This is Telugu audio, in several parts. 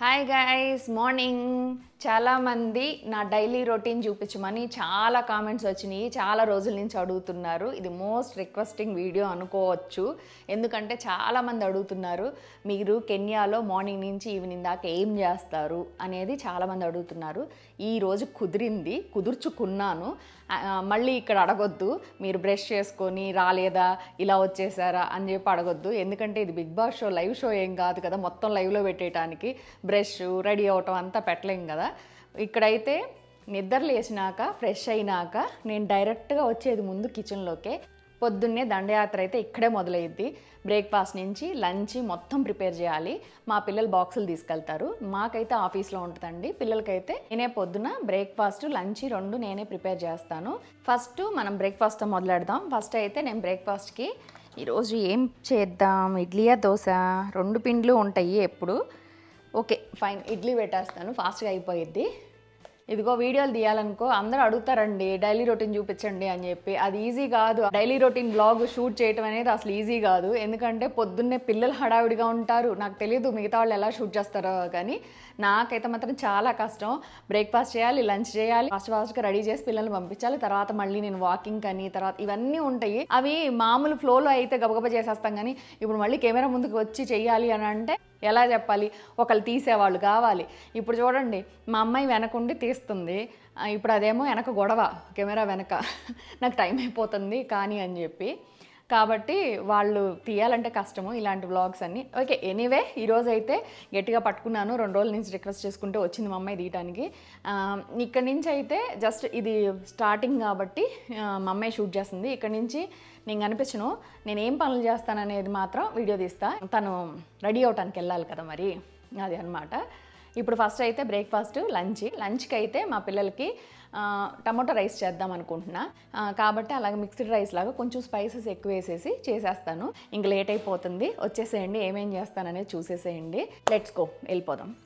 హాయ్ గైస్ మార్నింగ్ చాలామంది నా డైలీ రొటీన్ చూపించమని చాలా కామెంట్స్ వచ్చినాయి. చాలా రోజుల నుంచి అడుగుతున్నారు. ఇది మోస్ట్ రిక్వెస్టింగ్ వీడియో అనుకోవచ్చు. ఎందుకంటే చాలామంది అడుగుతున్నారు మీరు కెన్యాలో మార్నింగ్ నుంచి ఈవినింగ్ దాకా ఏం చేస్తారు అనేది చాలామంది అడుగుతున్నారు. ఈ రోజు కుదిరింది కుదుర్చుకున్నాను. మళ్ళీ ఇక్కడ అడగొద్దు. మీరు బ్రష్ చేసుకొని రాలేదా ఇలా వచ్చేసారా అని చెప్పి అడగొద్దు. ఎందుకంటే ఇది Bigg Boss show live show ఏం కాదు కదా మొత్తం లైవ్లో పెట్టేయటానికి బ్రష్ రెడీ అవటం అంతా పెట్టలేం కదా. ఇక్కడైతే నిద్ర లేచినాక ఫ్రెష్ అయినాక నేను డైరెక్ట్గా వచ్చేది ముందు కిచెన్లోకే పొద్దున్నే దండయాత్ర అయితే ఇక్కడే మొదలైద్ది బ్రేక్ఫాస్ట్ నుంచి లంచ్ మొత్తం ప్రిపేర్ చేయాలి. మా పిల్లలు బాక్సులు తీసుకెళ్తారు. మాకైతే ఆఫీస్లో ఉంటుందండి. పిల్లలకైతే నేనే పొద్దున బ్రేక్ఫాస్ట్ లంచ్ రెండు నేనే ప్రిపేర్ చేస్తాను. ఫస్ట్ మనం బ్రేక్ఫాస్ట్తో మొదలెడదాం. ఫస్ట్ అయితే నేను బ్రేక్ఫాస్ట్కి ఈరోజు ఏం చేద్దాం? ఇడ్లీయా దోశ? రెండు పిండ్లు ఉంటాయి ఎప్పుడు. Okay fine. ఇడ్లీ పెట్టేస్తాను ఫాస్ట్గా అయిపోయిద్ది. ఇదిగో వీడియోలు తీయాలనుకో అందరూ అడుగుతారండి డైలీ రొటీన్ చూపించండి అని చెప్పి. అది ఈజీ కాదు. డైలీ రొటీన్ బ్లాగ్ షూట్ చేయటం అనేది అసలు ఈజీ కాదు. ఎందుకంటే పొద్దున్నే పిల్లలు హడావిడిగా ఉంటారు. నాకు తెలియదు మిగతా వాళ్ళు ఎలా షూట్ చేస్తారో కానీ నాకైతే మాత్రం చాలా కష్టం. బ్రేక్ఫాస్ట్ చేయాలి లంచ్ చేయాలి ఫాస్ట్ ఫాస్ట్గా రెడీ చేసి పిల్లల్ని పంపించాలి. తర్వాత మళ్ళీ నేను వాకింగ్ అని తర్వాత ఇవన్నీ ఉంటాయి. అవి మామూలు ఫ్లోలో అయితే గబగబా చేసేస్తాం కానీ ఇప్పుడు మళ్ళీ కెమెరా ముందుకు వచ్చి చేయాలి అని అంటే ఎలా చెప్పాలి? ఒకళ్ళు తీసేవాళ్ళు కావాలి. ఇప్పుడు చూడండి మా అమ్మాయి వెనకుండి తీస్తుంది. ఇప్పుడు అదేమో వెనక గొడవ కెమెరా వెనక. నాకు టైం అయిపోతుంది కానీ అని చెప్పి. కాబట్టి వాళ్ళు తీయాలంటే కష్టము ఇలాంటి వ్లాగ్స్ అన్ని. ఓకే ఎనీవే ఈరోజు అయితే గట్టిగా పట్టుకున్నాను. రెండు రోజుల నుంచి రిక్వెస్ట్ చేసుకుంటే వచ్చింది మా అమ్మాయి తీయటానికి. ఇక్కడి నుంచి అయితే జస్ట్ ఇది స్టార్టింగ్ కాబట్టి మా అమ్మాయి షూట్ చేస్తుంది. ఇక్కడి నుంచి నేను కనిపించను. నేను ఏం పనులు చేస్తాననేది మాత్రం వీడియో తీస్తా. తను రెడీ అవటానికి వెళ్ళాలి కదా మరి. అది అన్నమాట. ఇప్పుడు ఫస్ట్ అయితే బ్రేక్ఫాస్ట్ లంచ్ లంచ్కి అయితే మా పిల్లలకి టమాటో రైస్ చేద్దాం అనుకుంటున్నా. కాబట్టి అలాగే మిక్స్డ్ రైస్ లాగా కొంచెం స్పైసెస్ ఎక్కువ వేసేసి చేసేస్తాను. ఇంక లేట్ అయిపోతుంది. వచ్చేసేయండి. ఏమేం చేస్తాననేది చూసేసేయండి. Let's go. వెళ్ళిపోదాం.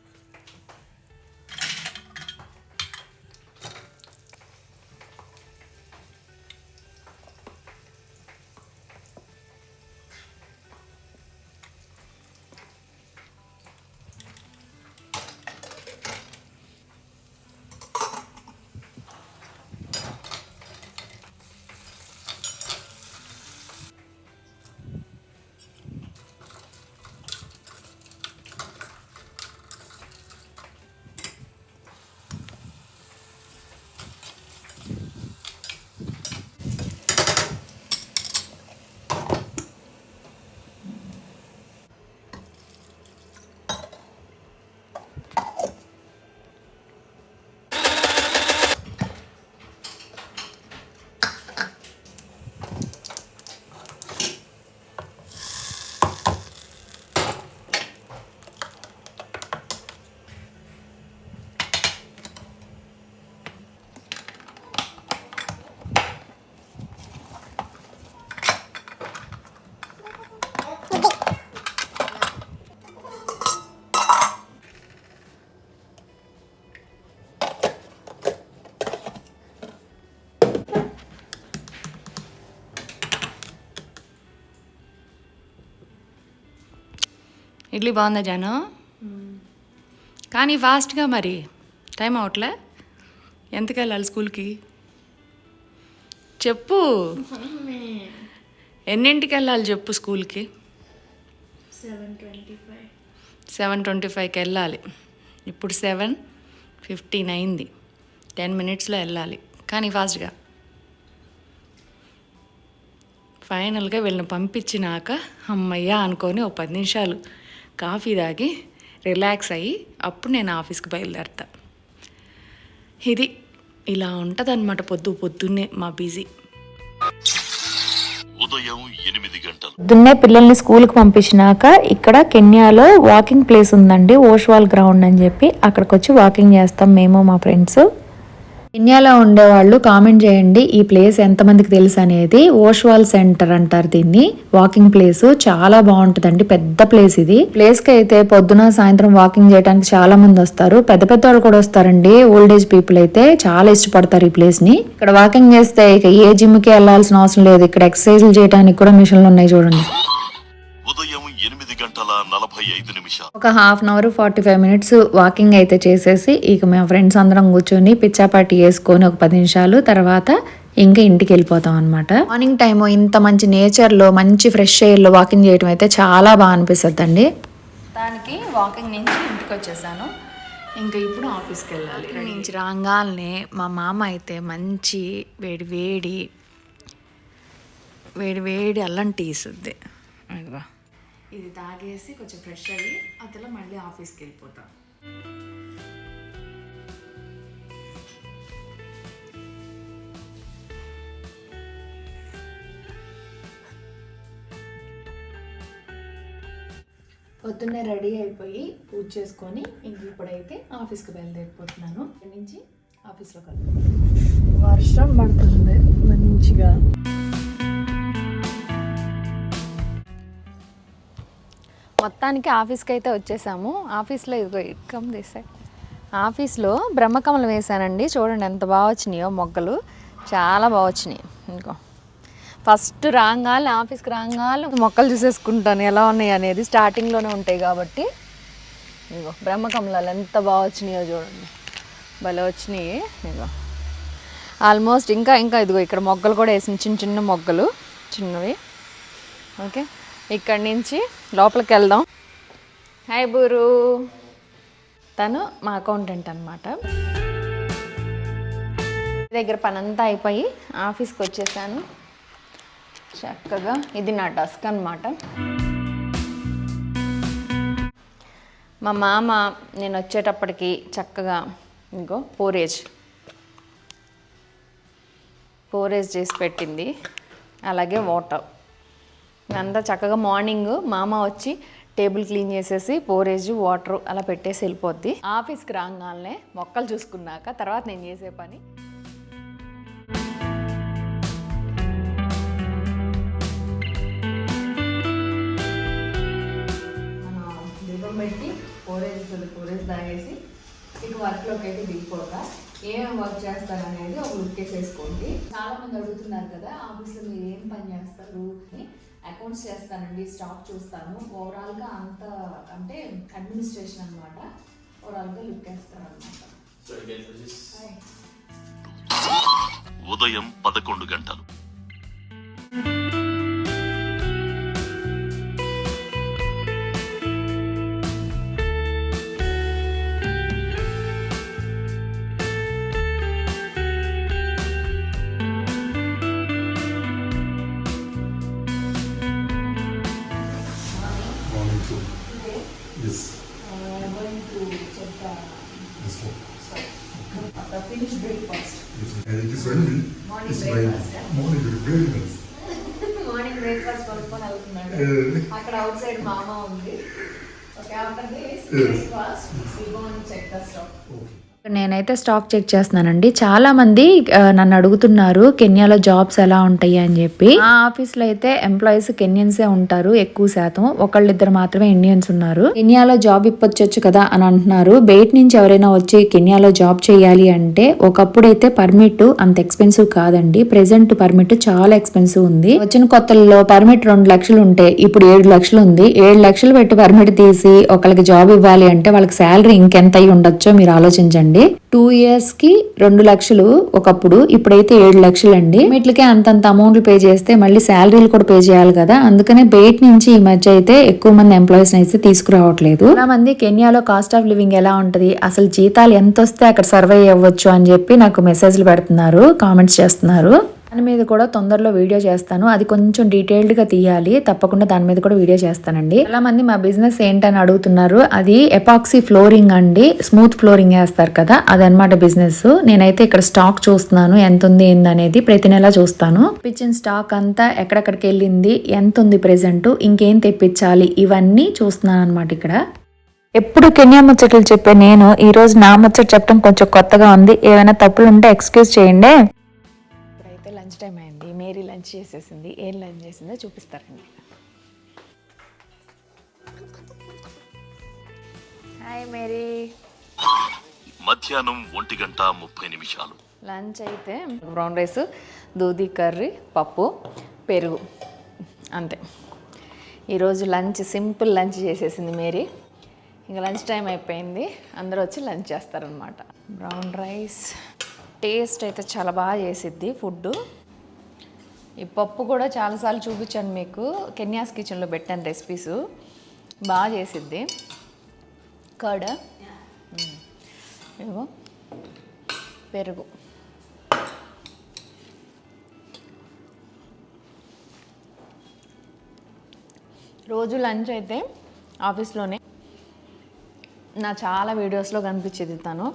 ఇడ్లీ బాగుందా జాను కానీ ఫాస్ట్గా మరి టైం అవట్లే. ఎంతకు వెళ్ళాలి స్కూల్కి? చెప్పు. ఎన్నింటికి వెళ్ళాలి చెప్పు స్కూల్కి? Seven twenty five. Seven twenty ఫైవ్కి వెళ్ళాలి. ఇప్పుడు సెవెన్ ఫిఫ్టీన్ అయింది. టెన్ మినిట్స్లో వెళ్ళాలి. కానీ ఫాస్ట్గా. ఫైనల్గా వీళ్ళని పంపించినాక అమ్మయ్య అనుకొని ఒక పది నిమిషాలు. కాఫీ తాగి రిలాక్స్ అయ్యి అప్పుడు నేను ఆఫీస్కి బయలుదేరతా. ఇది ఇలా ఉంటుందన్నమాట పొద్దు పొద్దున్నే మా బిజీ. ఉదయం ఎనిమిది గంటలు. పొద్దున్నే పిల్లల్ని స్కూల్కి పంపించినాక ఇక్కడ కెన్యాలో వాకింగ్ ప్లేస్ ఉందండి ఓష్వాల్ గ్రౌండ్ అని చెప్పి అక్కడికి వచ్చి వాకింగ్ చేస్తాం మేము మా ఫ్రెండ్స్. కెన్యాలో ఉండేవాళ్ళు కామెంట్ చేయండి ఈ ప్లేస్ ఎంతమందికి తెలుసు అనేది. ఓష్వాల్ సెంటర్ అంటారు దీన్ని. వాకింగ్ ప్లేస్ చాలా బాగుంటుందండి పెద్ద ప్లేస్ ఇది. ప్లేస్కి అయితే పొద్దున సాయంత్రం వాకింగ్ చేయడానికి చాలా మంది వస్తారు. పెద్ద పెద్ద వాళ్ళు కూడా వస్తారండి. ఓల్డ్ ఏజ్ పీపుల్ అయితే చాలా ఇష్టపడతారు ఈ ప్లేస్ని ఇక్కడ వాకింగ్ చేస్తే ఇక ఏ జిమ్కి వెళ్ళాల్సిన అవసరం లేదు. ఇక్కడ ఎక్సర్సైజ్లు చేయడానికి కూడా మిషన్లు ఉన్నాయి చూడండి. గంటల గంటల నలభై ఐదు నిమిషాలు. ఒక half an hour forty five minutes walking అయితే చేసేసి ఇక మా ఫ్రెండ్స్ అందరం కూర్చొని పిచ్చాపాటి వేసుకొని ఒక పది నిమిషాలు తర్వాత ఇంకా ఇంటికి వెళ్ళిపోతాం అనమాట మార్నింగ్ టైం ఇంత మంచి నేచర్లో మంచి ఫ్రెష్ ఎయిర్లో వాకింగ్ చేయడం అయితే చాలా బాగా అనిపిస్తుంది అండి దానికి వాకింగ్ నుంచి ఇంటికి వచ్చేసాను. ఇంకా ఇప్పుడు ఆఫీస్కి వెళ్ళాలి. నుంచి రాగానే మా మామ అయితే మంచి వేడి వేడి వేడి వేడి అల్లం టీ ఇస్తుంది. అదిగో ఇది తాగేసి కొంచెం ఫ్రెష్ అయ్యి అతలో మళ్ళీ ఆఫీస్కి వెళ్ళిపోతాం. పొద్దున్నే రెడీ అయిపోయి పూజ చేసుకొని ఇంక ఇప్పుడైతే ఆఫీస్కి బయలుదేరిపోతున్నాను. ఇక్కడి నుంచి ఆఫీస్లో కలుపు వర్షం పడుతుంది మంచిగా. మొత్తానికి ఆఫీస్కి అయితే వచ్చేసాము. ఆఫీస్లో ఇదిగో ఇక్కం తీసాయి ఆఫీస్లో బ్రహ్మకమలం వేసానండి. చూడండి ఎంత బాగా వచ్చినాయో మొగ్గలు. చాలా బాగా వచ్చినాయి. ఇంకో. ఫస్ట్ రాగాలి ఆఫీస్కి రాగాలి మొక్కలు చూసేసుకుంటాను. ఎలా ఉన్నాయి అనేది స్టార్టింగ్లోనే ఉంటాయి కాబట్టి. ఇదిగో బ్రహ్మకమలాలు ఎంత బాగా వచ్చినాయో చూడండి. భలే వచ్చినాయి. ఇదిగో. ఆల్మోస్ట్ ఇంకా ఇంకా ఇదిగో ఇక్కడ మొగ్గలు కూడా వేసిన. చిన్న చిన్న మొగ్గలు. చిన్నవి. ఓకే. ఇక్కడి నుంచి లోపలికి వెళ్దాం హాయ్ బూరు. తను మా అకౌంటెంట్ అనమాట దగ్గర పనంతా అయిపోయి ఆఫీస్కి వచ్చేసాను చక్కగా ఇది నా డస్క్ అనమాట మా మామ నేను వచ్చేటప్పటికి చక్కగా ఇంకో పోరేజ్. పోరేజ్ చేసి పెట్టింది. అలాగే వాటర్. అంతా చక్కగా మార్నింగ్ మామ వచ్చి టేబుల్ క్లీన్ చేసేసి పోరేజ్ వాటర్ అలా పెట్టేసి వెళ్ళిపోద్ది. ఆఫీస్కి రాగానే మొక్కలు చూసుకున్నాక తర్వాత నేను చేసే పని. దీపం పెట్టి పోరేజ్ పోరేజ్ తాగేసి ఇక వర్క్లోకి అయితే దిగిపోక ఏమేమి వర్క్ చేస్తారు అనేది ఒక లుక్ వేసేసుకోండి చాలామంది అడుగుతున్నారు కదా ఆఫీస్లో మీరు ఏం పని చేస్తారు? అని. అకౌంట్స్ చేస్తానండి స్టాక్ చూస్తాను. ఓవరాల్గా అంత అంటే అడ్మినిస్ట్రేషన్ అనమాట ఓవరాల్గా లుక్ వేస్తాను అనమాట ఉదయం పదకొండు గంటలు. మార్నింగ్ బ్రేక్ఫాస్ట్ కొనుక్కొని వెళ్తున్నాడు అక్కడ అవుట్ సైడ్ మామ ఉంది okay after this. Breakfast and check the stock okay. నేనైతే స్టాక్ చెక్ చేస్తున్నానండి. చాలా మంది నన్ను అడుగుతున్నారు కెన్యాలో జాబ్స్ ఎలా ఉంటాయి? అని చెప్పి. ఆ ఆఫీస్లో అయితే ఎంప్లాయీస్ కెన్యన్సే ఉంటారు ఎక్కువ శాతం. ఒకళ్ళిద్దరు మాత్రమే ఇండియన్స్ ఉన్నారు. కెన్యాలో జాబ్ ఇప్పొచ్చు కదా అని అంటున్నారు. బయట నుంచి ఎవరైనా వచ్చి కెన్యాలో జాబ్ చేయాలి అంటే ఒకప్పుడైతే పర్మిట్ అంత ఎక్స్పెన్సివ్ కాదండి. ప్రెసెంట్ పర్మిట్ చాలా ఎక్స్పెన్సివ్ ఉంది. వచ్చిన కొత్తల్లో పర్మిట్ రెండు లక్షలు ఉంటే ఇప్పుడు ఏడు లక్షలు ఉంది. ఏడు లక్షలు పెట్టి పర్మిట్ తీసి ఒకరికి జాబ్ ఇవ్వాలి అంటే వాళ్ళకి శాలరీ ఇంకెంత అయి ఉండొచ్చో మీరు ఆలోచించండి. టూ ఇయర్స్కి రెండు లక్షలు ఒకప్పుడు ఇప్పుడైతే ఏడు లక్షలు అండి వీటికి అంతంత అమౌంట్లు పే చేస్తే మళ్ళీ శాలరీలు కూడా పే చేయాలి కదా. అందుకనే బయట నుంచి ఈ మధ్య అయితే ఎక్కువ మంది ఎంప్లాయీస్ అయితే తీసుకురావట్లేదు. చాలా మంది కెన్యాలో కాస్ట్ ఆఫ్ లివింగ్ ఎలా ఉంటది అసలు జీతాలు ఎంత వస్తే అక్కడ సర్వే అవ్వచ్చు అని చెప్పి నాకు మెసేజ్లు పెడుతున్నారు కామెంట్స్ చేస్తున్నారు. దాని మీద కూడా తొందరలో వీడియో చేస్తాను. అది కొంచెం డీటెయిల్డ్గా తీయాలి. తప్పకుండా దాని మీద కూడా వీడియో చేస్తానండి. చాలా మంది మా బిజినెస్ ఏంటని అడుగుతున్నారు. అది ఎపాక్సీ ఫ్లోరింగ్ అండి. స్మూత్ ఫ్లోరింగ్ వేస్తారు కదా అదనమాట బిజినెస్. నేనైతే ఇక్కడ స్టాక్ చూస్తున్నాను. ఎంత ఉంది ఏంది అనేది ప్రతి నెల చూస్తాను. తెప్పించిన స్టాక్ అంతా ఎక్కడెక్కడికి వెళ్ళింది ఎంత ఉంది ప్రెసెంట్ ఇంకేం తెప్పించాలి ఇవన్నీ చూస్తున్నాను అనమాట ఇక్కడ. ఎప్పుడు కెన్యా ముచ్చట్లు చెప్పే నేను ఈరోజు నా ముచ్చట చెప్పడం కొంచెం కొత్తగా ఉంది. ఏమైనా తప్పులు ఉంటే ఎక్స్క్యూజ్ చేయండి. లంచ్ చేసేసింది ఏం లంచ్ చేసిందో చూపిస్తారండి హాయ్ మేరీ. మధ్యాహ్నం ఒంటి గంట ముప్పై నిమిషాలు. లంచ్ అయితే బ్రౌన్ రైస్ దూది కర్రీ పప్పు పెరుగు. అంతే. ఈరోజు లంచ్ సింపుల్ లంచ్ చేసేసింది మేరీ. ఇంకా లంచ్ టైం అయిపోయింది. అందరూ వచ్చి లంచ్ చేస్తారనమాట బ్రౌన్ రైస్ టేస్ట్ అయితే చాలా బాగా చేసిద్ది ఫుడ్ ఈ పప్పు కూడా చాలాసార్లు చూపించాను మీకు. కెన్యాస్ కిచెన్లో పెట్టాను రెసిపీస్ బాగా చేసిద్ది. కర్డ్. ఏవో పెరుగు. రోజు లంచ్ అయితే ఆఫీస్లోనే. నా చాలా వీడియోస్లో కనిపించేది తను.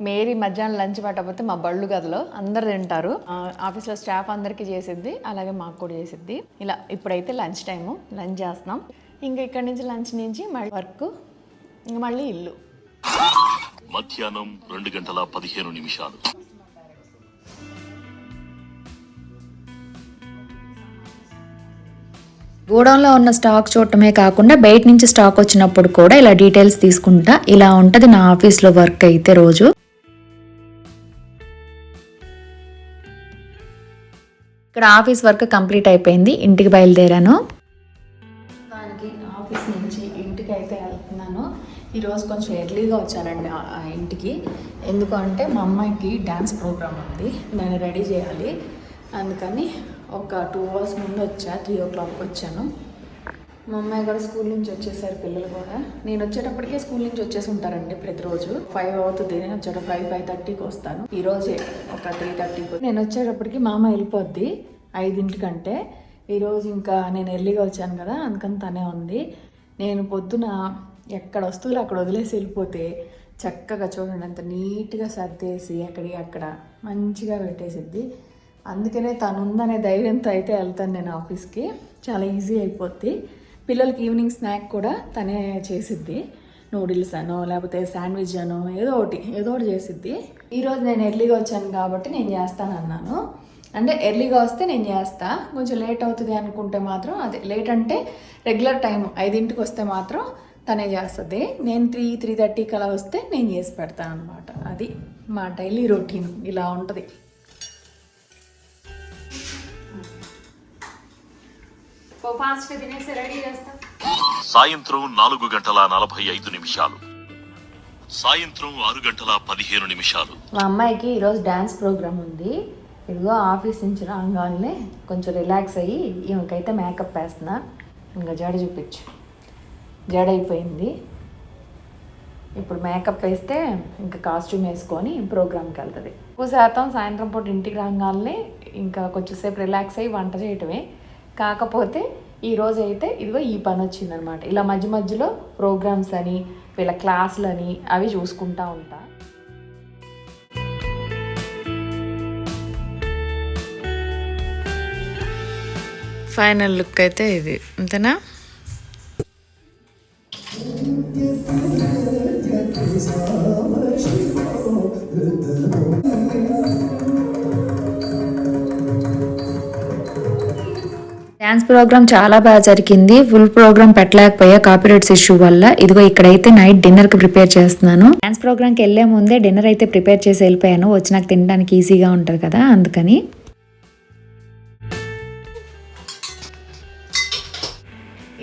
మేరీ మధ్యాహ్నం లంచ్ పట్టకపోతే మా బళ్ళు గదిలో అందరు తింటారు. ఆఫీస్లో స్టాఫ్ అందరికీ చేసిద్ది అలాగే మాకు కూడా చేసిద్ది. ఇలా ఇప్పుడైతే లంచ్ టైము లంచ్ చేస్తున్నాం. ఇంకా ఇక్కడి నుంచి లంచ్ నుంచి మళ్ళీ వర్క్ మళ్ళీ ఇల్లు. మధ్యాహ్నం రెండు గంటల పదిహేను నిమిషాలు. గోడౌన్లో ఉన్న స్టాక్ చూడటమే కాకుండా బయట నుంచి స్టాక్ వచ్చినప్పుడు కూడా ఇలా డీటెయిల్స్ తీసుకుంటా. ఇలా ఉంటుంది నా ఆఫీస్లో వర్క్ అయితే రోజు. ఇక్కడ ఆఫీస్ వర్క్ కంప్లీట్ అయిపోయింది. ఇంటికి బయలుదేరాను. దానికి ఆఫీస్ నుంచి ఇంటికి అయితే వెళ్తున్నాను. ఈరోజు కొంచెం ఎర్లీగా వచ్చానండి ఇంటికి. ఎందుకంటే మా అమ్మాయికి డ్యాన్స్ ప్రోగ్రామ్ ఉంది. నేను రెడీ చేయాలి. అందుకని ఒక టూ అవర్స్ ముందు వచ్చా త్రీ ఓ క్లాక్కి వచ్చాను. మా అమ్మాయి కూడా స్కూల్ నుంచి వచ్చేసారు పిల్లలు కూడా. నేను వచ్చేటప్పటికే స్కూల్ నుంచి వచ్చేసి ఉంటారండి ప్రతిరోజు. ఫైవ్ అవుతుంది నేను వచ్చేట ఫైవ్ ఫైవ్ థర్టీకి వస్తాను. ఈ రోజే ఒక త్రీ థర్టీకి నేను వచ్చేటప్పటికి మా అమ్మ వెళ్ళిపోద్ది ఐదింటికంటే ఈరోజు ఇంకా నేను ఎర్లీగా వచ్చాను కదా అందుకని తనే ఉంది. నేను పొద్దున ఎక్కడ వస్తువులు అక్కడ వదిలేసి వెళ్ళిపోతే చక్కగా చూడండి అంత నీట్గా సర్దేసి అక్కడి అక్కడ మంచిగా పెట్టేసిద్ది. అందుకనే తను ఉందనే ధైర్యంతో అయితే వెళ్తాను నేను ఆఫీస్కి. చాలా ఈజీ అయిపోద్ది. పిల్లలకి ఈవినింగ్ స్నాక్ కూడా తనే చేసిద్ది. నూడిల్స్ అనో లేకపోతే శాండ్విచ్ అనో ఏదో ఒకటి ఏదో ఒకటి చేసిద్ది. ఈరోజు నేను ఎర్లీగా వచ్చాను కాబట్టి నేను చేస్తాను అన్నాను అంటే ఎర్లీగా వస్తే నేను చేస్తా. కొంచెం లేట్ అవుతుంది అనుకుంటే మాత్రం అదే. లేట్ అంటే రెగ్యులర్ టైం ఐదింటికి వస్తే మాత్రం తనే చేస్తుంది. నేను త్రీ త్రీ థర్టీకి అలా వస్తే నేను చేసి పెడతాను అనమాట అది మా డైలీ రొటీన్. ఇలా ఉంటుంది. ఫాస్ట్గా తినేసి రెడీ చేస్తా. సాయంత్రం నాలుగు గంటల నలభై ఐదు నిమిషాలు. సాయంత్రం ఆరు గంటల పదిహేను నిమిషాలు. మా అమ్మాయికి ఈరోజు డ్యాన్స్ ప్రోగ్రామ్ ఉంది. ఇదిగో ఆఫీస్ నుంచి రాగానే కొంచెం రిలాక్స్ అయ్యి ఈమెకైతే మేకప్ వేస్తున్నా. ఇంకా జడ చూపించు. జడ అయిపోయింది. ఇప్పుడు మేకప్ వేస్తే ఇంకా కాస్ట్యూమ్ వేసుకొని ప్రోగ్రామ్కి వెళ్తుంది. ఎక్కువ శాతం సాయంత్రం పూట ఇంటికి రాగానే ఇంకా కొంచెంసేపు రిలాక్స్ అయ్యి వంట చేయటమే. కాకపోతే ఈ రోజు అయితే ఇదిగో ఈ పని వచ్చిందనమాట. ఇలా మధ్య మధ్యలో ప్రోగ్రామ్స్ అని వీళ్ళ క్లాసులని అవి చూసుకుంటా ఉంటా. ఫైనల్ లుక్ అయితే ఇది. అంతేనా? డ్యాన్స్ ప్రోగ్రామ్ చాలా బాగా జరిగింది. ఫుల్ ప్రోగ్రామ్ పెట్టలేకపోయా కాపీరైట్స్ ఇష్యూ వల్ల. ఇదిగో ఇక్కడైతే నైట్ డిన్నర్కి ప్రిపేర్ చేస్తున్నాను. డ్యాన్స్ ప్రోగ్రామ్కి వెళ్ళే ముందే డిన్నర్ అయితే ప్రిపేర్ చేసి వెళ్ళిపోయాను. వచ్చి నాకు తినడానికి ఈజీగా ఉంటుంది కదా అందుకని.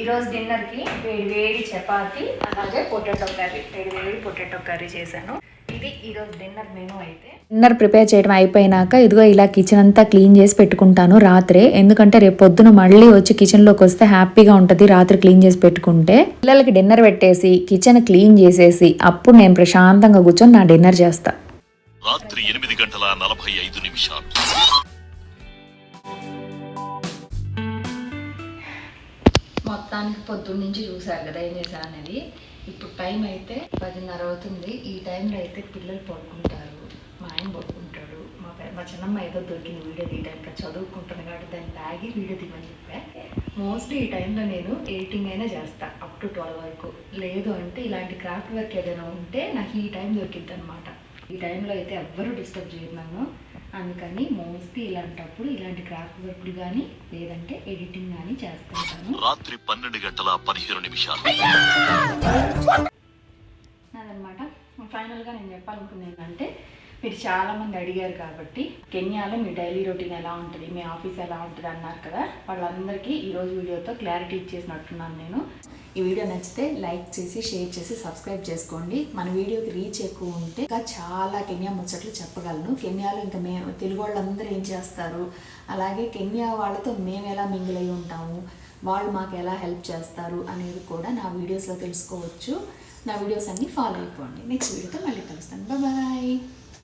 ఈరోజు డిన్నర్కి వేడి వేడి చపాతి అలాగే పొటాటో కర్రీ వేడి వేడి పొటాటో కర్రీ చేశాను. ఇది ఈరోజు డిన్నర్ మెనూ అయితే. డిన్నర్ ప్రిపేర్ చేయడం అయిపోయినాక ఇదిగో ఇలా కిచెన్ అంతా క్లీన్ చేసి పెట్టుకుంటాను రాత్రే. ఎందుకంటే రేపు పొద్దున మళ్ళీ వచ్చి కిచెన్లోకి వస్తే హ్యాపీగా ఉంటది రాత్రి క్లీన్ చేసి పెట్టుకుంటే. పిల్లలకి డిన్నర్ పెట్టేసి కిచెన్ క్లీన్ చేసేసి అప్పుడు నేను ప్రశాంతంగా కూర్చొని నా డిన్నర్ చేస్తా. రాత్రి ఎనిమిది గంటల నలభై ఐదు నిమిషాలు. మొత్తానికి పొద్దున్న నుంచి చూసారు కదా ఏం చేశాను అనేది ఇప్పుడు టైం అయితే పదిన్నర అవుతుంది. ఈ టైంలో అయితే పిల్లలు పడుకుంటారు. మా ఆయన పడుకుంటాడు. మా పె- మా చిన్నమ్మ ఏదో దొరికింది వీడియో తీయడానికి చదువుకుంటాను కాబట్టి దాన్ని లాగి వీడియో తీయమని చెప్పా. మోస్ట్లీ ఈ టైంలో నేను ఎడిటింగ్ అయినా చేస్తా అప్ టు ట్వెల్వ్ వరకు. లేదు అంటే ఇలాంటి క్రాఫ్ట్ వర్క్ ఏదైనా ఉంటే నాకు ఈ టైం దొరికిద్ది అనమాట ఈ టైంలో అయితే ఎవ్వరూ డిస్టర్బ్ చేయరు నన్ను. అందుకని మోస్ట్లీ ఇలాంటప్పుడు ఇలాంటి క్రాఫ్ట్ వర్క్లు కానీ లేదంటే ఎడిటింగ్ కానీ చేస్తుంటాను. రాత్రి పన్నెండు గంటల పదిహేను నిమిషాలు. అదనమాట ఫైనల్గా నేను చెప్పాలనుకున్నది ఏంటంటే మీరు చాలా మంది అడిగారు కాబట్టి కెన్యాలో మీ డైలీ రొటీన్ ఎలా ఉంటుంది మీ ఆఫీస్ ఎలా ఉంటుంది అన్నారు కదా. వాళ్ళందరికీ ఈరోజు వీడియోతో క్లారిటీ ఇచ్చేసినట్టున్నాను నేను. ఈ వీడియో నచ్చితే లైక్ చేసి షేర్ చేసి సబ్స్క్రైబ్ చేసుకోండి. మన వీడియోకి రీచ్ ఎక్కువ ఉంటే ఇంకా చాలా కెన్యా ముచ్చట్లు చెప్పగలను. కెన్యాలో ఇంకా మేము తెలుగు వాళ్ళందరూ ఏం చేస్తారు? అలాగే కెన్యా వాళ్ళతో మేము ఎలా మింగిల్ అయి ఉంటాము? వాళ్ళు మాకు ఎలా హెల్ప్ చేస్తారు? అనేది కూడా నా వీడియోస్లో తెలుసుకోవచ్చు. నా వీడియోస్ అన్నీ ఫాలో అయిపోండి. నెక్స్ట్ వీడియోతో మళ్ళీ కలుస్తాను. బాయ్